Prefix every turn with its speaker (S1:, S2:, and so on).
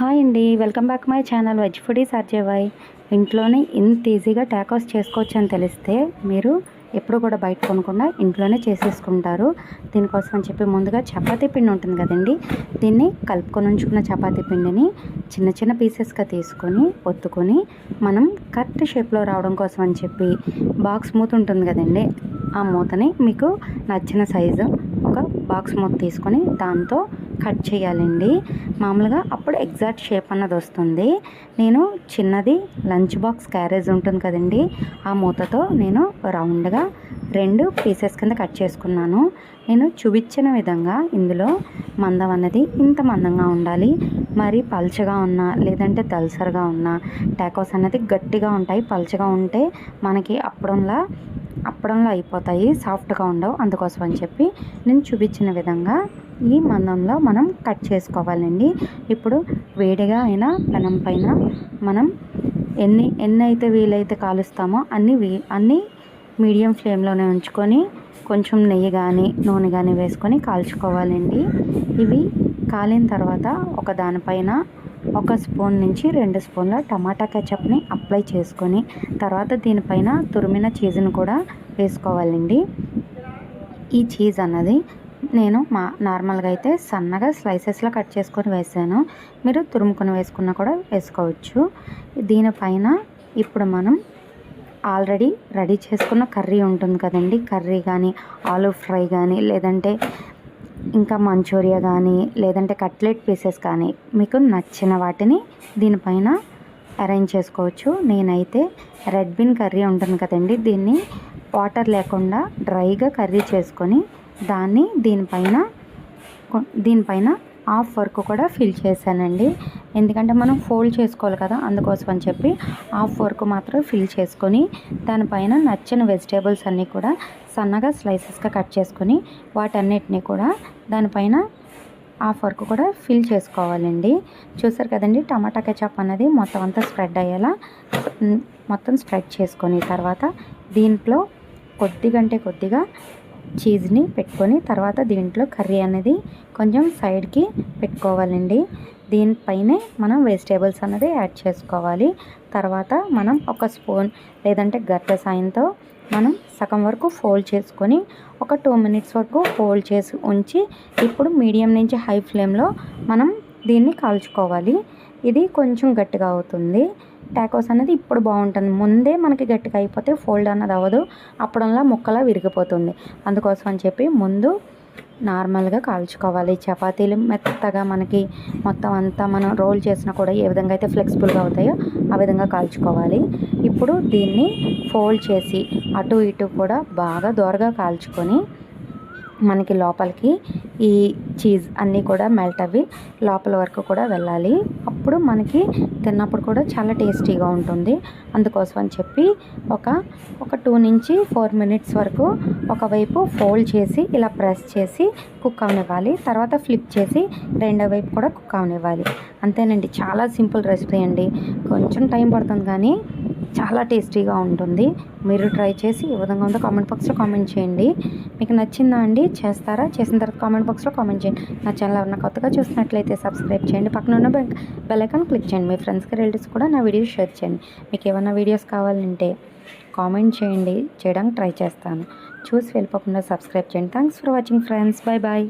S1: Hi అండి welcome back my channel veg foodies అర్జేవాయ్ ఇంట్లోనే ఇంత ఈజీగా ట్యాకోస్ చేసుకోవచ్చు అని తెలిస్తే మీరు ఎప్పుడు కూడా బయట కొనకుండా ఇంట్లోనే చేసేసుకుంటారు. దీనికోసం అని చెప్పి ముందుగా చపాతీ పిండి ఉంటుంది కదండి దీన్ని కలుపుకొని ఉంచుకున్న చపాతీ పిండిని చిన్న చిన్న పీసెస్గా తీసుకొని ఒత్తుకొని మనం కరెక్ట్ షేప్లో రావడం కోసం అని చెప్పి బాక్స్ మూత ఉంటుంది కదండి ఆ మూతని మీకు నచ్చిన సైజు ఒక బాక్స్ మూత తీసుకొని దాంతో కట్ చేయాలండి. మామూలుగా అప్పుడు ఎగ్జాక్ట్ షేప్ అన్నది వస్తుంది. నేను చిన్నది లంచ్ బాక్స్ క్యారేజ్ ఉంటుంది కదండి. ఆ మూతతో నేను రౌండ్గా రెండు పీసెస్ కింద కట్ చేసుకున్నాను. నేను చూపించిన విధంగా ఇందులో మందం అన్నది ఇంత మందంగా ఉండాలి. మరి పల్చగా ఉన్నా లేదంటే దల్సర్గా ఉన్నా టాకోస్ అన్నది గట్టిగా ఉంటాయి. పల్చగా ఉంటే మనకి అప్పడంలా అప్పడంలో అయిపోతాయి. సాఫ్ట్గా ఉండవు. అందుకోసం అని చెప్పి నేను చూపించిన విధంగా ఈ మందంలో మనం కట్ చేసుకోవాలండి. ఇప్పుడు వేడిగా అయినా పెనం పైన మనం ఎన్ని ఎన్ని అయితే వీలైతే కాలుస్తామో అన్ని వీ అన్ని మీడియం ఫ్లేమ్లోనే ఉంచుకొని కొంచెం నెయ్యి కానీ నూనె కానీ వేసుకొని కాల్చుకోవాలండి. ఇవి కాలిన తర్వాత ఒక దానిపైన ఒక స్పూన్ నుంచి రెండు స్పూన్ల టమాటా కెచప్ని అప్లై చేసుకొని తర్వాత దీనిపైన తురిమిన చీజ్ని కూడా వేసుకోవాలండి. ఈ చీజ్ అన్నది నేను మా నార్మల్గా అయితే సన్నగా స్లైసెస్లో కట్ చేసుకొని వేసాను. మీరు తురుముకొని వేసుకున్నా కూడా వేసుకోవచ్చు. దీనిపైన ఇప్పుడు మనం ఆల్రెడీ రెడీ చేసుకున్న కర్రీ ఉంటుంది కదండి. కర్రీ కానీ ఆలూ ఫ్రై కానీ లేదంటే ఇంకా మంచూరియా కానీ లేదంటే కట్లెట్ పీసెస్ కానీ మీకు నచ్చిన వాటిని దీనిపైన అరేంజ్ చేసుకోవచ్చు. నేనైతే రెడ్ బీన్ కర్రీ ఉంటుంది కదండి. దీన్ని వాటర్ లేకుండా డ్రైగా కర్రీ చేసుకొని దాన్ని దీనిపైన దీనిపైన హాఫ్ వర్క్ కూడా ఫిల్ చేశానండి. ఎందుకంటే మనం ఫోల్డ్ చేసుకోవాలి కదా అందుకోసం అని చెప్పి హాఫ్ వర్క్ మాత్రం ఫిల్ చేసుకొని దానిపైన నచ్చిన వెజిటేబుల్స్ అన్నీ కూడా సన్నగా స్లైసెస్గా కట్ చేసుకొని వాటన్నిటిని కూడా దానిపైన హాఫ్ వర్క్ కూడా ఫిల్ చేసుకోవాలండి. చూసారు కదండి టమాటా కెచప్ అనేది మొత్తం అంతా స్ప్రెడ్ అయ్యేలా మొత్తం స్ప్రెడ్ చేసుకొని తర్వాత దీంట్లో కొద్దిగంటే కొద్దిగా చీజ్ని పెట్టుకొని తర్వాత దీంట్లో కర్రీ అనేది కొంచెం సైడ్కి పెట్టుకోవాలండి. దీనిపైనే మనం వెజిటేబుల్స్ అనేది యాడ్ చేసుకోవాలి. తర్వాత మనం ఒక స్పూన్ లేదంటే గట్ట సాయంతో మనం సగం వరకు ఫోల్డ్ చేసుకొని ఒక టూ మినిట్స్ వరకు ఫోల్డ్ చేసి ఉంచి ఇప్పుడు మీడియం నుంచి హై ఫ్లేమ్లో మనం దీన్ని కాల్చుకోవాలి. ఇది కొంచెం గట్టిగా అవుతుంది. టాకోస్ అనేది ఇప్పుడు బాగుంటుంది. ముందే మనకి గట్టిగా అయిపోతే ఫోల్డ్ అన్నది అవ్వదు. అప్పుడంలా ముక్కలా విరిగిపోతుంది. అందుకోసం అని చెప్పి ముందు నార్మల్గా కాల్చుకోవాలి. చపాతీలు మెత్తగా మనకి మొత్తం అంతా మనం రోల్ చేసినా కూడా ఏ విధంగా అయితే ఫ్లెక్సిబుల్గా అవుతాయో ఆ విధంగా కాల్చుకోవాలి. ఇప్పుడు దీన్ని ఫోల్డ్ చేసి అటు ఇటు కూడా బాగా దోరగా కాల్చుకొని మనకి లోపలికి ఈ చీజ్ అన్నీ కూడా మెల్ట్ అవి లోపల వరకు కూడా వెళ్ళాలి. అప్పుడు మనకి తిన్నప్పుడు కూడా చాలా టేస్టీగా ఉంటుంది. అందుకోసం అని చెప్పి ఒక ఒక టూ నుంచి ఫోర్ మినిట్స్ వరకు ఒకవైపు ఫోల్డ్ చేసి ఇలా ప్రెస్ చేసి కుక్ అవనివ్వాలి. తర్వాత ఫ్లిప్ చేసి రెండో వైపు కూడా కుక్ అవనివ్వాలి. అంతేనండి. చాలా సింపుల్ రెసిపీ అండి. కొంచెం టైం పడుతుంది కానీ చాలా టేస్టీగా ఉంటుంది. మీరు ట్రై చేసి ఏ విధంగా ఉందో కామెంట్ బాక్స్లో కామెంట్ చేయండి. మీకు నచ్చిందా అండి? చేస్తారా? చేసిన తర్వాత కామెంట్ బాక్స్లో కామెంట్ చేయండి. నా ఛానల్ ఎవరైనా కొత్తగా చూసినట్లయితే సబ్స్క్రైబ్ చేయండి. పక్కన ఉన్న బెల్లైకాన్ క్లిక్ చేయండి. మీ ఫ్రెండ్స్కి రిలేటివ్స్ కూడా నా వీడియోస్ షేర్ చేయండి. మీకు ఏమైనా వీడియోస్ కావాలంటే కామెంట్ చేయండి. చేయడానికి ట్రై చేస్తాను. చూసి వెళ్ళిపోకుండా సబ్స్క్రైబ్ చేయండి. Thanks for watching friends. Bye bye